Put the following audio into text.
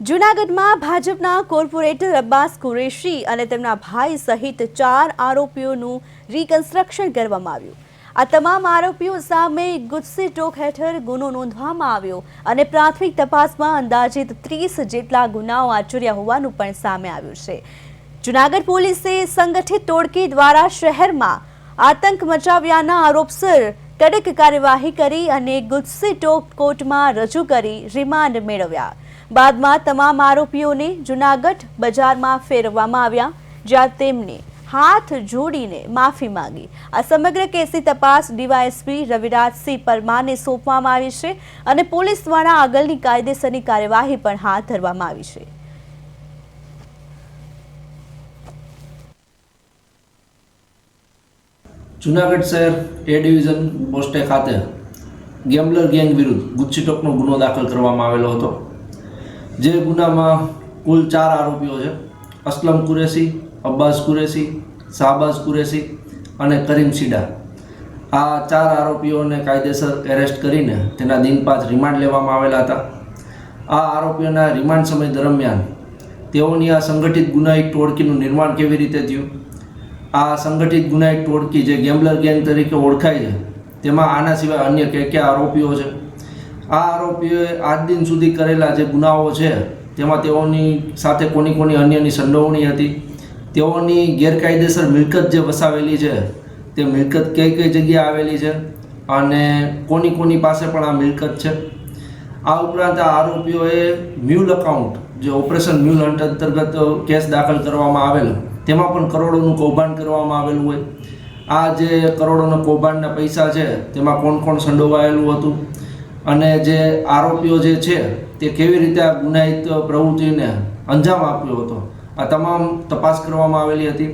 જૂનાગઢમાં ભાજપના કોર્પોરેટર અબ્બાસ કુરેશી અને તેમના ભાઈ સહિત ચાર આરોપીઓનું રિકન્સ્ટ્રક્શન કરવામાં આવ્યું. આ તમામ આરોપીઓ સામે ગુસ્સે ટોક હેઠળ ગુનો નોંધવામાં આવ્યો અને પ્રાથમિક તપાસમાં અંદાજિત ત્રીસ જેટલા ગુનાઓ આચર્યા હોવાનું પણ સામે આવ્યું છે. જૂનાગઢ પોલીસે સંગઠિત ટોળકી દ્વારા શહેરમાં આતંક મચાવ્યાના આરોપસર કડક કાર્યવાહી કરી અને ગુસ્સે ટોક કોર્ટમાં રજૂ કરી રિમાન્ડ મેળવ્યા. બાદમાં તમામ આરોપીઓને જૂનાગઢ બજારમાં ફેરવવામાં આવ્યા, જ્યાં તેમને હાથ જોડીને માફી માંગી. આ સમગ્ર કેસની તપાસ ડીવાયએસપી રવિરાજસિંહ પરમારને સોંપવામાં આવી છે અને પોલીસ દ્વારા આગળની કાયદેસરની કાર્યવાહી પણ હાથ ધરવામાં આવી છે. જુનાગઢ શહેર એ ડિવિઝન પોસ્ટે ખાતે ગેમ્બલર ગેંગ વિરુદ્ધ ગુચ્છીટોકનો ગુનો દાખલ કરવામાં આવેલો હતો. જે ગુનામાં કુલ ચાર આરોપીઓ છે. અસલમ કુરેશી, અબ્બાસ કુરેશી, શાહબાઝ કુરેશી અને કરીમ સીડા. આ ચાર આરોપીઓને કાયદેસર એરેસ્ટ કરીને તેના દિન પાંચ રિમાન્ડ લેવામાં આવેલા હતા. આ આરોપીઓના રિમાન્ડ સમય દરમિયાન તેઓની આ સંગઠિત ગુનાહિત ટોળકીનું નિર્માણ કેવી રીતે થયું? આ સંગઠિત ગુનાહિત ટોળકી જે ગેમ્બલર ગેંગ તરીકે ઓળખાય છે, તેમાં આના સિવાય અન્ય કયા કયા આરોપીઓ છે? આ આરોપીઓએ આજ દિન સુધી કરેલા જે ગુનાઓ છે, તેમાં તેઓની સાથે કોની કોની અન્યની સંડોવણી હતી, તેઓની ગેરકાયદેસર મિલકત જે વસાવેલી છે, તે મિલકત કઈ કઈ જગ્યાએ આવેલી છે અને કોની કોની પાસે પણ આ મિલકત છે. આ ઉપરાંત આ આરોપીઓએ મ્યુલ અકાઉન્ટ, જે ઓપરેશન મ્યુલ હન્ટ અંતર્ગત કેસ દાખલ કરવામાં આવેલો, તેમાં પણ કરોડોનું કૌભાંડ કરવામાં આવેલું હોય. આ જે કરોડોના કૌભાંડના પૈસા છે, તેમાં કોણ કોણ સંડોવાયેલું હતું અને જે આરોપીઓ જે છે, તે કેવી રીતે આ ગુનાહિત પ્રવૃત્તિને અંજામ આપ્યો હતો? આ તમામ તપાસ કરવામાં આવેલી હતી?